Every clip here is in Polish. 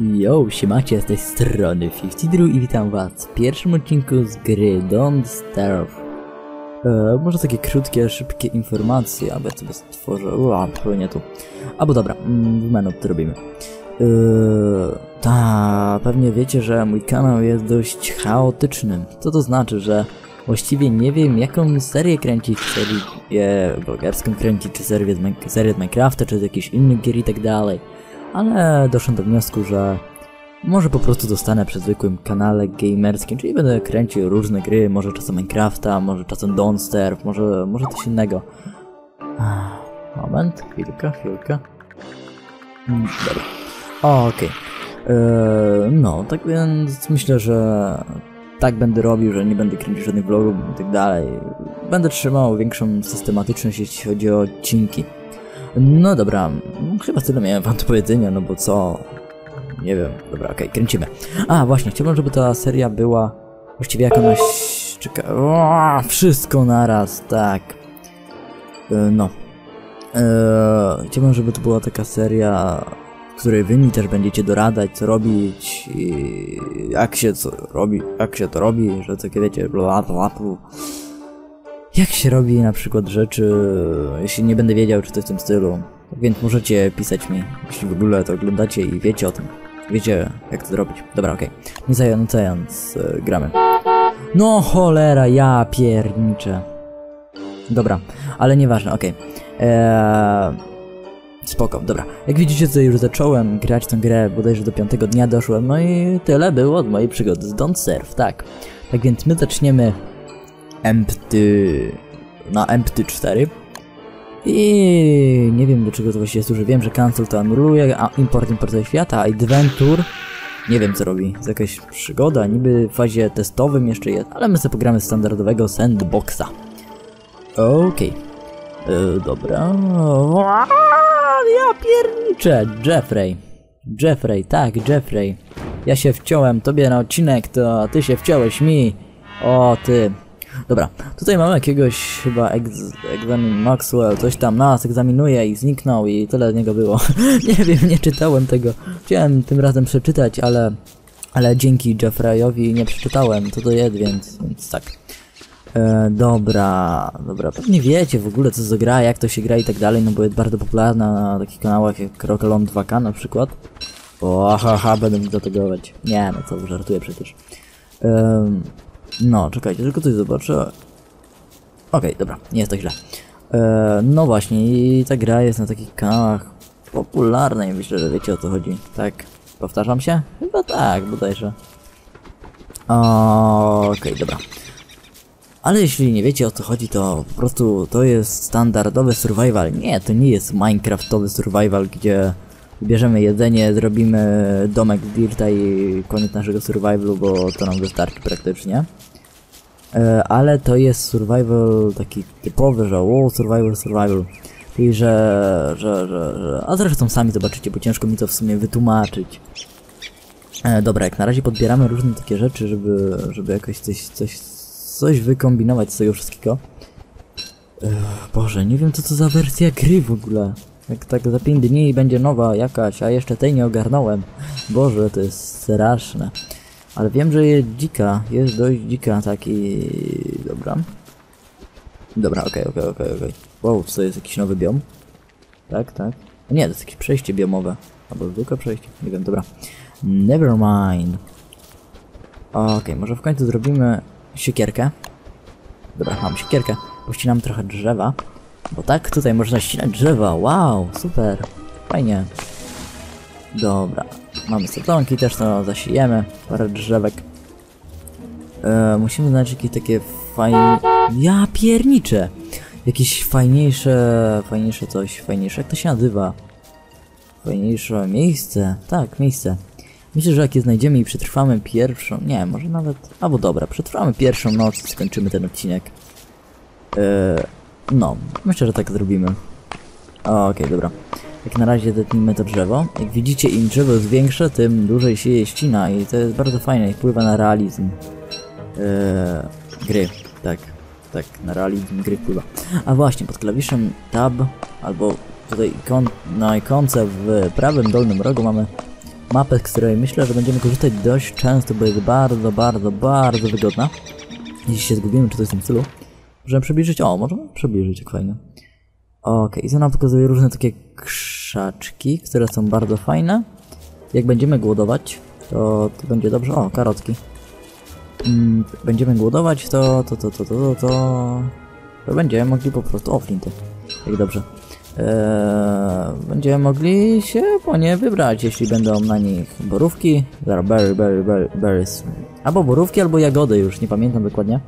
Yo, siemacie, z tej strony 52 i witam was w pierwszym odcinku z gry Don't Starve. E, może takie krótkie, szybkie informacje, aby sobie stworzę... Ua, chyba nie tu. Albo dobra, mm, w menu to robimy. E, ta, pewnie wiecie, że mój kanał jest dość chaotyczny. Co to znaczy, że właściwie nie wiem jaką serię kręcić, serię blogerską kręcić, czy serię z, serię z Minecrafta, czy z jakichś innych gier i tak dalej ale doszedłem do wniosku, że może po prostu zostanę przy zwykłym kanale gamerskim, czyli będę kręcił różne gry, może czasem Minecrafta, może czasem Don't Starve, może, może coś innego. Moment, chwilkę, chwilkę. Mm, Dobra. Okej. Eee, No, tak więc myślę, że tak będę robił, że nie będę kręcił żadnych vlogów i tak dalej. Będę trzymał większą systematyczność, jeśli chodzi o odcinki. No dobra, chyba tyle miałem wam do powiedzenia, no bo co? Nie wiem, dobra, okej, kręcimy. A, właśnie, chciałbym, żeby ta seria była właściwie jak ona... Czeka... O, wszystko naraz, tak. E, No. E, chciałbym, żeby to była taka seria, w której wy mi też będziecie doradzać, co robić i jak się co robi, jak się to robi, że takie wiecie, bla bla bla. Jak się robi na przykład rzeczy, jeśli nie będę wiedział, czy to w tym stylu. Więc możecie pisać mi, jeśli w ogóle to oglądacie i wiecie o tym. Wiecie, jak to zrobić. Dobra, okej. Nie zającając, e, gramy. No cholera, ja pierniczę. Dobra, ale nieważne, okej. Eee... Spoko, dobra. Jak widzicie, to już zacząłem grać tę grę, bodajże do piątego dnia doszłem, no i tyle było od mojej przygody z Don't Serve, tak. Tak więc my zaczniemy empty... na empty 4. I nie wiem do czego to właściwie służy. Wiem, że cancel to anuluje, a import import ze świata, a adventure nie wiem co robi. To jakaś przygoda, niby w fazie testowym jeszcze jest, ale my sobie pogramy standardowego sandboxa. Okej. E, dobra. Ja pierniczę! Jeffrey. Jeffrey, tak, Jeffrey. Ja się wciąłem tobie na odcinek, to ty się wciąłeś mi. O, ty. Dobra, tutaj mamy jakiegoś chyba egz, egzamin Maxwell, coś tam nas egzaminuje i zniknął i tyle z niego było. nie wiem, nie czytałem tego. Chciałem tym razem przeczytać, ale ale dzięki Jeffreyowi nie przeczytałem, to to jest, więc, więc tak. E, dobra, dobra, pewnie wiecie w ogóle co za gra, jak to się gra i tak dalej, no bo jest bardzo popularna na takich kanałach jak Rockalon 2K na przykład. O, haha, będę mi do tego. Nie, no co, żartuję przecież. Em, no, czekajcie, tylko coś zobaczę. Okej, dobra, nie jest to źle. E, no właśnie, i ta gra jest na takich kanałach popularna i myślę, że wiecie o co chodzi. Tak, powtarzam się? Chyba tak, bodajże. Okej, dobra. Ale jeśli nie wiecie o co chodzi, to po prostu to jest standardowy survival. Nie, to nie jest minecraftowy survival, gdzie bierzemy jedzenie, zrobimy domek z dirta i koniec naszego survivalu, bo to nam wystarczy praktycznie. E, ale to jest survival taki typowy, że o, survival, survival. Czyli, że, że, że, że... A zresztą sami zobaczycie, bo ciężko mi to w sumie wytłumaczyć. E, dobra, jak na razie podbieramy różne takie rzeczy, żeby, żeby jakoś coś, coś, coś wykombinować z tego wszystkiego. Ech, Boże, nie wiem co to za wersja gry w ogóle. Jak tak za 5 dni będzie nowa jakaś, a jeszcze tej nie ogarnąłem. Boże, to jest straszne. Ale wiem, że jest dzika, jest dość dzika, tak i... Dobra. Dobra, okej, okej, okej, okej. Wow, to jest jakiś nowy biom? Tak, tak. Nie, to jest jakieś przejście biomowe. Albo zwykłe przejście, nie wiem, dobra. Never mind. Okej, może w końcu zrobimy siekierkę. Dobra, mam siekierkę. Pościnam trochę drzewa. Bo tak, tutaj można ścinać drzewa. Wow, super. Fajnie. Dobra. Mamy setonki, też to zasijemy. Parę drzewek. E, musimy znaleźć jakieś takie fajne... Ja pierniczę! Jakieś fajniejsze... Fajniejsze coś, fajniejsze. Jak to się nazywa? Fajniejsze miejsce. Tak, miejsce. Myślę, że jak je znajdziemy i przetrwamy pierwszą... Nie, może nawet... Albo dobra, przetrwamy pierwszą noc i skończymy ten odcinek. E, no, myślę, że tak zrobimy. Okej, dobra. Jak na razie zetnijmy to drzewo. Jak widzicie, im drzewo jest większe, tym dłużej się je ścina i to jest bardzo fajne i wpływa na realizm e, gry. Tak, tak, na realizm gry wpływa. A właśnie, pod klawiszem Tab, albo tutaj ikon, na ikonce w prawym dolnym rogu mamy mapę, z której myślę, że będziemy korzystać dość często, bo jest bardzo, bardzo, bardzo wygodna. Jeśli się zgubimy, czy coś w tym stylu. Możemy przybliżyć? O, możemy przybliżyć, jak fajnie. Okej, okay. i nam pokazuje różne takie krzaczki, które są bardzo fajne. Jak będziemy głodować, to, to będzie dobrze. O, karotki. Mm, będziemy głodować, to, to, to, to, to, to, to... będziemy mogli po prostu... O, flinty. Jak dobrze. Eee, będziemy mogli się po nie wybrać, jeśli będą na nich borówki, berry, berry, berry, berries, albo borówki, albo jagody już, nie pamiętam dokładnie.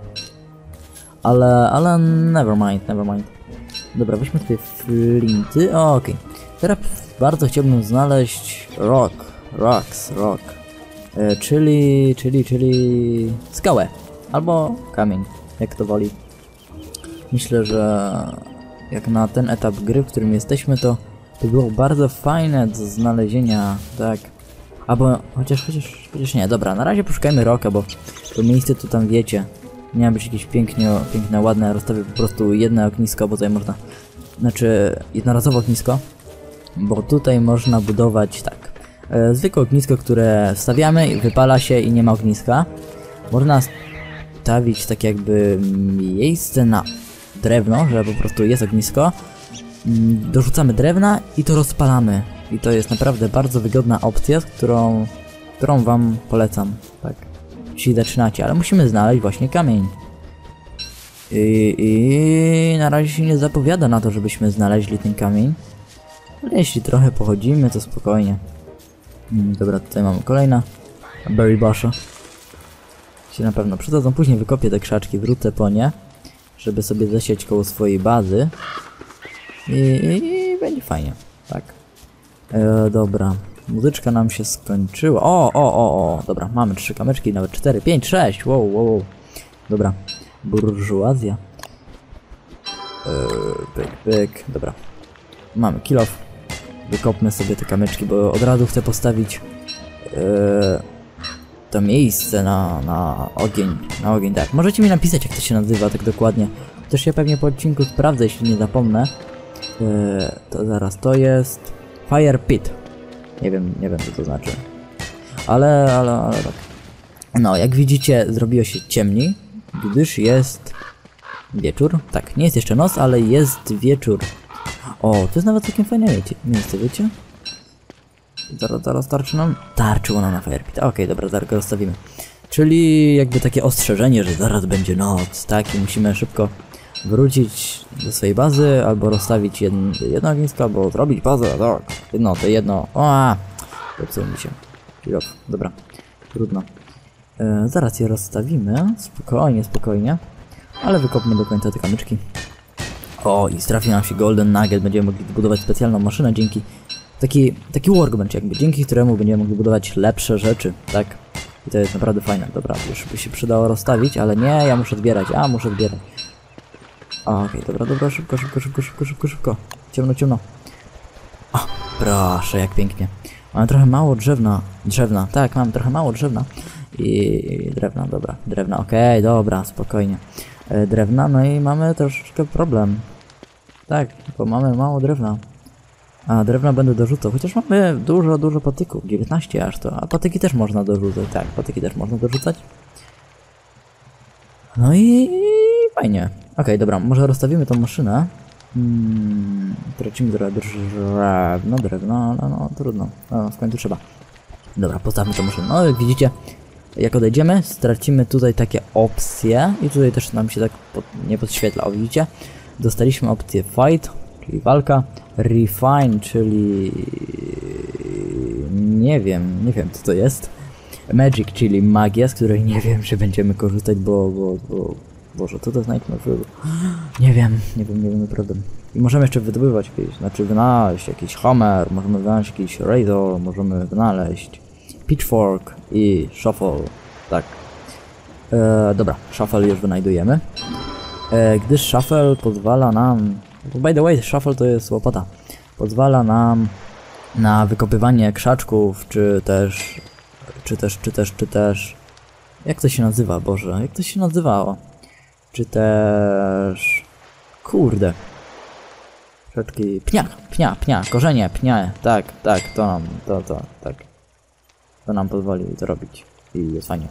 Ale, ale never mind, never mind. Dobra, weźmy tutaj flinty. O, okej. Okay. Teraz bardzo chciałbym znaleźć rock, rocks, rock. E, czyli, czyli, czyli skałę. Albo kamień, jak to woli. Myślę, że jak na ten etap gry, w którym jesteśmy, to to było bardzo fajne do znalezienia, tak. Albo, chociaż, chociaż, chociaż nie, dobra, na razie poszukajmy roka, bo to miejsce tu tam wiecie. Miało być jakieś pięknie, piękne, ładne, rozstawię po prostu jedno ognisko, bo tutaj można, znaczy jednorazowe ognisko, bo tutaj można budować tak. E, zwykłe ognisko, które stawiamy wypala się i nie ma ogniska. Można stawić tak jakby miejsce na drewno, że po prostu jest ognisko. Mm, dorzucamy drewna i to rozpalamy. I to jest naprawdę bardzo wygodna opcja, którą, którą wam polecam. Tak. Jeśli zaczynacie, ale musimy znaleźć właśnie kamień. I, I na razie się nie zapowiada na to, żebyśmy znaleźli ten kamień. Ale jeśli trochę pochodzimy, to spokojnie. Mm, dobra, tutaj mamy kolejna. Berry Basha. Się na pewno przydadzą. Później wykopię te krzaczki, wrócę po nie żeby sobie zasieć koło swojej bazy. I, i, i będzie fajnie, tak. E, dobra, muzyczka nam się skończyła. O, o, o, o, dobra, mamy trzy kamyczki, nawet cztery, pięć, sześć, wow, wow, wow. Dobra, burżuazja. E, pyk, pyk, dobra. Mamy kilof. Wykopmy sobie te kamyczki, bo od razu chcę postawić e, to miejsce na, na ogień, na ogień, tak. Możecie mi napisać, jak to się nazywa tak dokładnie. Też ja pewnie po odcinku sprawdzę, jeśli nie zapomnę. Yy, to zaraz, to jest Fire Pit. Nie wiem, nie wiem co to znaczy. Ale, ale, ale tak. No, jak widzicie, zrobiło się ciemniej, gdyż jest wieczór. Tak, nie jest jeszcze noc, ale jest wieczór. O, to jest nawet całkiem fajne miejsce, wiecie? Zaraz, zaraz tarczy nam? Tarczyło nam na Firepit. Okej, okay, dobra, zaraz go rozstawimy. Czyli jakby takie ostrzeżenie, że zaraz będzie noc, tak? I musimy szybko wrócić do swojej bazy, albo rozstawić jedno, jedno ognisko, albo zrobić bazę, tak. No, to jedno. O, Popsuł mi się. Chwilop. Dobra, trudno. E, zaraz je rozstawimy. Spokojnie, spokojnie. Ale wykopmy do końca te kamyczki. O, i trafi nam się Golden Nugget. Będziemy mogli budować specjalną maszynę dzięki taki, taki workbench jakby, dzięki któremu będziemy mogli budować lepsze rzeczy, tak? I to jest naprawdę fajne. Dobra, już by się przydało rozstawić, ale nie, ja muszę zbierać, a muszę zbierać. Okej, dobra, dobra, szybko, szybko, szybko, szybko, szybko, szybko. Ciemno, ciemno. O, proszę, jak pięknie. Mam trochę mało drzewna, drzewna, tak, mam trochę mało drzewna. I drewna, dobra, drewna, okej, okay, dobra, spokojnie. E, drewna, no i mamy troszeczkę problem. Tak, bo mamy mało drewna. A drewna będę dorzucał, chociaż mamy dużo, dużo patyków, 19 aż to, a patyki też można dorzucać, tak, patyki też można dorzucać. No i fajnie. Okay, dobra, może rozstawimy tą maszynę. Hmm, tracimy drewno, drewno, no, no, trudno, no, w końcu trzeba. Dobra, postawmy tą maszynę. No, jak widzicie, jak odejdziemy, stracimy tutaj takie opcje i tutaj też nam się tak pod, nie podświetla, o widzicie? Dostaliśmy opcję fight, czyli walka, refine, czyli nie wiem, nie wiem co to jest. Magic, czyli magia, z której nie wiem, czy będziemy korzystać, bo, bo, bo Boże, co to znajdźmy Nie wiem, nie wiem, nie wiem naprawdę. I możemy jeszcze wydobywać jakieś, znaczy wynaleźć jakiś hammer, możemy wynaleźć jakiś razor, możemy wynaleźć pitchfork i shuffle, tak. E, dobra, shuffle już wynajdujemy. E, gdyż shuffle pozwala nam By the way, shuffle to jest łopata. Pozwala nam na wykopywanie krzaczków, czy też, czy też, czy też, czy też... Jak to się nazywa, Boże? Jak to się nazywało? Czy też... Kurde. Krzaczki... Pnia, pnia, pnia, korzenie, pnia. Tak, tak, to nam, to, to, tak. to nam pozwolił to robić. I jest fajnie.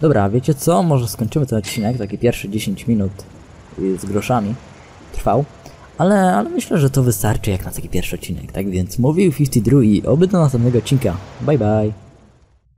Dobra, wiecie co? Może skończymy ten odcinek, taki pierwszy 10 minut z groszami trwał. Ale, ale myślę, że to wystarczy jak na taki pierwszy odcinek. Tak więc mówił 52 i oby do następnego odcinka. Bye bye.